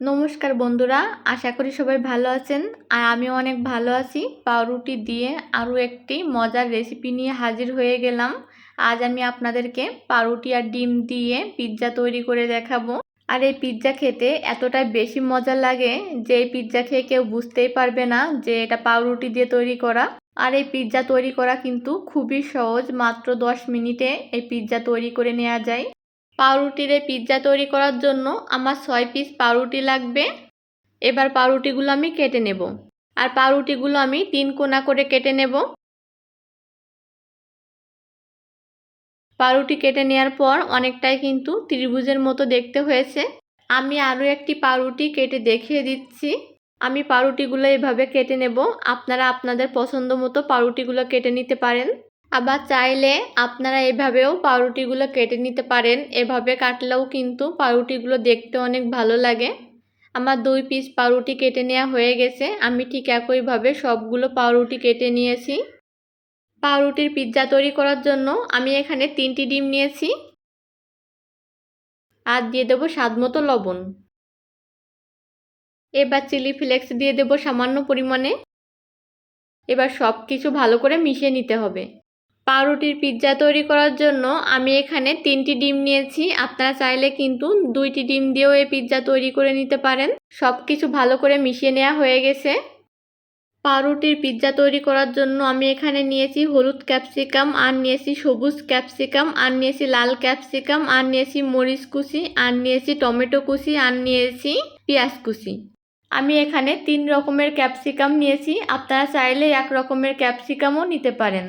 নমস্কার বন্ধুরা, আশা করি সবাই ভালো আছেন। আর আমিও অনেক ভালো আছি। পাউরুটি দিয়ে আরও একটি মজার রেসিপি নিয়ে হাজির হয়ে গেলাম। আজ আমি আপনাদেরকে পাউরুটি আর ডিম দিয়ে পিৎজা তৈরি করে দেখাবো। আর এই পিৎজা খেতে এতটাই বেশি মজা লাগে যে এই পিৎজা খেয়ে কেউ বুঝতেই পারবে না যে এটা পাউরুটি দিয়ে তৈরি করা। আর এই পিৎজা তৈরি করা কিন্তু খুবই সহজ, মাত্র দশ মিনিটে এই পিৎজা তৈরি করে নেওয়া যায়। পাউরুটির এই পিৎজা তৈরি করার জন্য আমার ছয় পিস পাউরুটি লাগবে। এবার পাউরুটিগুলো আমি কেটে নেব। আর পাউরুটিগুলো আমি তিন কোনা করে কেটে নেব। পাউরুটি কেটে নেওয়ার পর অনেকটাই কিন্তু ত্রিভুজের মতো দেখতে হয়েছে। আমি আরও একটি পাউরুটি কেটে দেখিয়ে দিচ্ছি। আমি পাউরুটিগুলো এভাবে কেটে নেব। আপনারা আপনাদের পছন্দ মতো পাউরুটিগুলো কেটে নিতে পারেন। আবার চাইলে আপনারা এভাবেও পাউরুটিগুলো কেটে নিতে পারেন। এভাবে কাটলেও কিন্তু পাউরুটিগুলো দেখতে অনেক ভালো লাগে। আমার দুই পিস পাউরুটি কেটে নেওয়া হয়ে গেছে। আমি ঠিক একইভাবে সবগুলো পাউরুটি কেটে নিয়েছি। পাউরুটির পিৎজা তৈরি করার জন্য আমি এখানে তিনটি ডিম নিয়েছি। আর দিয়ে দেবো স্বাদ মতো লবণ। এবার চিলি ফ্লেক্স দিয়ে দেবো সামান্য পরিমাণে। এবার সব কিছু ভালো করে মিশিয়ে নিতে হবে। পাউরুটির পিৎজা তৈরি করার জন্য আমি এখানে তিনটি ডিম নিয়েছি। আপনারা চাইলে কিন্তু দুইটি ডিম দিয়েও এই পিৎজা তৈরি করে নিতে পারেন। সব কিছু ভালো করে মিশিয়ে নেওয়া হয়ে গেছে। পাউরুটির পিৎজা তৈরি করার জন্য আমি এখানে নিয়েছি হলুদ ক্যাপসিকাম, আর নিয়েছি সবুজ ক্যাপসিকাম, আর নিয়েছি লাল ক্যাপসিকাম, আর নিয়েছি মরিচ কুচি, আর নিয়েছি টমেটো কুচি, আর নিয়েছি পেঁয়াজ কুচি। আমি এখানে তিন রকমের ক্যাপসিকাম নিয়েছি। আপনারা চাইলে এক রকমের ক্যাপসিকামও নিতে পারেন।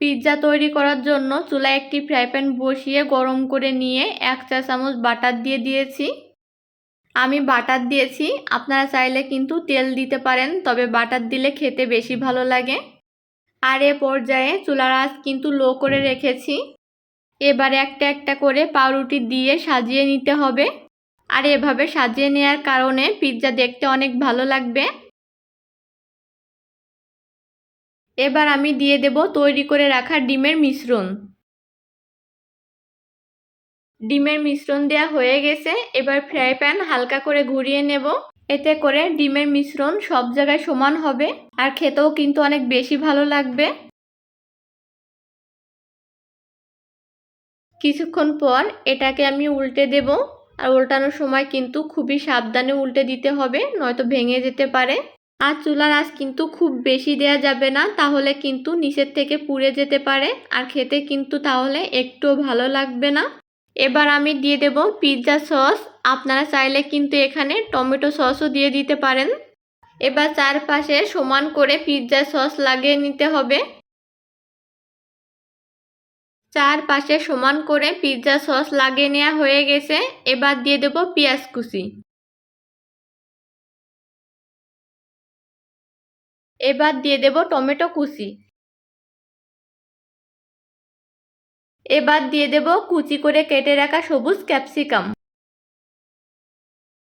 পিৎজা তৈরি করার জন্য চুলায় একটি ফ্রাই প্যান বসিয়ে গরম করে নিয়ে এক চা চামচ বাটার দিয়ে দিয়েছি। আমি বাটার দিয়েছি, আপনারা চাইলে কিন্তু তেল দিতে পারেন, তবে বাটার দিলে খেতে বেশি ভালো লাগে। আর এ পর্যায়ে চুলার আঁচ কিন্তু লো করে রেখেছি। এবারে একটা একটা করে পাউরুটি দিয়ে সাজিয়ে নিতে হবে। আর এভাবে সাজিয়ে নেওয়ার কারণে পিৎজা দেখতে অনেক ভালো লাগবে। এবার আমি দিয়ে দেব তৈরি করে রাখা ডিমের মিশ্রণ। ডিমের মিশ্রণ দেওয়া হয়ে গেছে, এবার ফ্রাই প্যান হালকা করে ঘুরিয়ে নেব। এতে করে ডিমের মিশ্রণ সব জায়গায় সমান হবে আর খেতেও কিন্তু অনেক বেশি ভালো লাগবে। কিছুক্ষণ পর এটাকে আমি উল্টে দেব। আর উল্টানোর সময় কিন্তু খুবই সাবধানে উল্টে দিতে হবে, নয়তো ভেঙে যেতে পারে। আর চুলার আঁচ কিন্তু খুব বেশি দেয়া যাবে না, তাহলে কিন্তু নিচের থেকে পুড়ে যেতে পারে। আর খেতে কিন্তু তাহলে একটু ভালো লাগবে না। এবার আমি দিয়ে দেব পিৎজা সস। আপনারা চাইলে কিন্তু এখানে টমেটো সসও দিয়ে দিতে পারেন। এবার চারপাশে সমান করে পিৎজা সস লাগিয়ে নিতে হবে। চারপাশে সমান করে পিৎজা সস লাগিয়ে নেওয়া হয়ে গেছে। এবার দিয়ে দেব পেঁয়াজ কুচি। এবার দিয়ে দেব টমেটো কুচি। এবার দিয়ে দেব কুচি করে কেটে রাখা সবুজ ক্যাপসিকাম।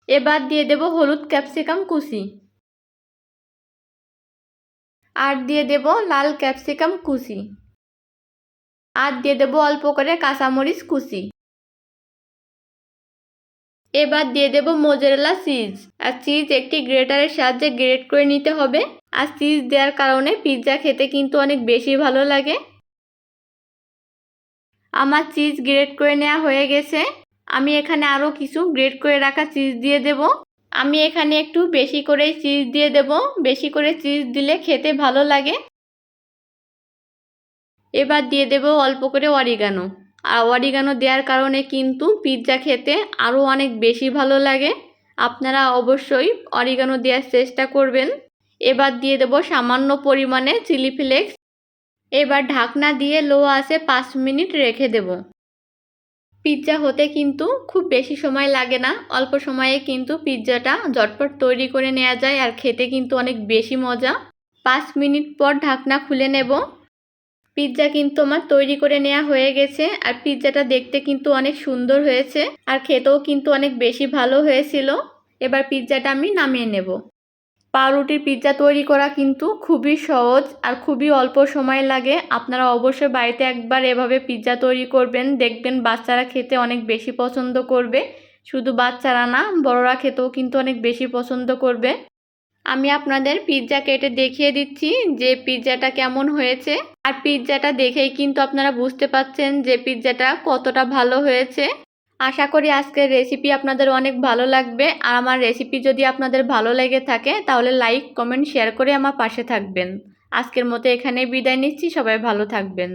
এবার দিয়ে দেব হলুদ ক্যাপসিকাম কুচি। আর দিয়ে দেব লাল ক্যাপসিকাম কুচি। আর দিয়ে দেব অল্প করে কাঁচামরিচ কুচি। এবার দিয়ে দেব মোজারেলা চিজ। আর চিজ একটি গ্রেটারের সাহায্যে গ্রেট করে নিতে হবে। আর চিজ দেওয়ার কারণে পিৎজা খেতে কিন্তু অনেক বেশি ভালো লাগে। আমার চিজ গ্রেট করে নেওয়া হয়ে গেছে। আমি এখানে আরও কিছু গ্রেট করে রাখা চিজ দিয়ে দেব। আমি এখানে একটু বেশি করে চিজ দিয়ে দেব। বেশি করে চিজ দিলে খেতে ভালো লাগে। এবার দিয়ে দেব অল্প করে অরিগানো আর অরিগানো দেওয়ার কারণে কিন্তু পিৎজা খেতে আরও অনেক বেশি ভালো লাগে। আপনারা অবশ্যই অরিগানো দেওয়ার চেষ্টা করবেন। এবার দিয়ে দেব সামান্য পরিমাণে চিলি ফ্লেক্স। এবার ঢাকনা দিয়ে লো আসে পাঁচ মিনিট রেখে দেব। পিৎজা হতে কিন্তু খুব বেশি সময় লাগে না। অল্প সময়ে কিন্তু পিৎজাটা ঝটপট তৈরি করে নেওয়া যায় আর খেতে কিন্তু অনেক বেশি মজা। পাঁচ মিনিট পর ঢাকনা খুলে নেব। পিৎজা কিন্তু আমার তৈরি করে নেওয়া হয়ে গেছে আর পিৎজাটা দেখতে কিন্তু অনেক সুন্দর হয়েছে আর খেতেও কিন্তু অনেক বেশি ভালো হয়েছিল। এবার পিৎজাটা আমি নামিয়ে নেব। পাউরুটির পিৎজা তৈরি করা কিন্তু খুবই সহজ আর খুবই অল্প সময় লাগে। আপনারা অবশ্যই বাড়িতে একবার এভাবে পিৎজা তৈরি করবেন। দেখবেন বাচ্চারা খেতে অনেক বেশি পছন্দ করবে। শুধু বাচ্চারা না, বড়রা খেতেও কিন্তু অনেক বেশি পছন্দ করবে। আমি আপনাদের পিৎজা কেটে দেখিয়ে দিচ্ছি যে পিৎজাটা কেমন হয়েছে। আর পিৎজাটা দেখেই কিন্তু আপনারা বুঝতে পাচ্ছেন যে পিৎজাটা কতটা ভালো হয়েছে। আশা করি আজকের রেসিপি আপনাদের অনেক ভালো লাগবে। আর আমার রেসিপি যদি আপনাদের ভালো লেগে থাকে, তাহলে লাইক কমেন্ট শেয়ার করে আমার পাশে থাকবেন। আজকের মতো এখানে বিদায় নিচ্ছি, সবাই ভালো থাকবেন।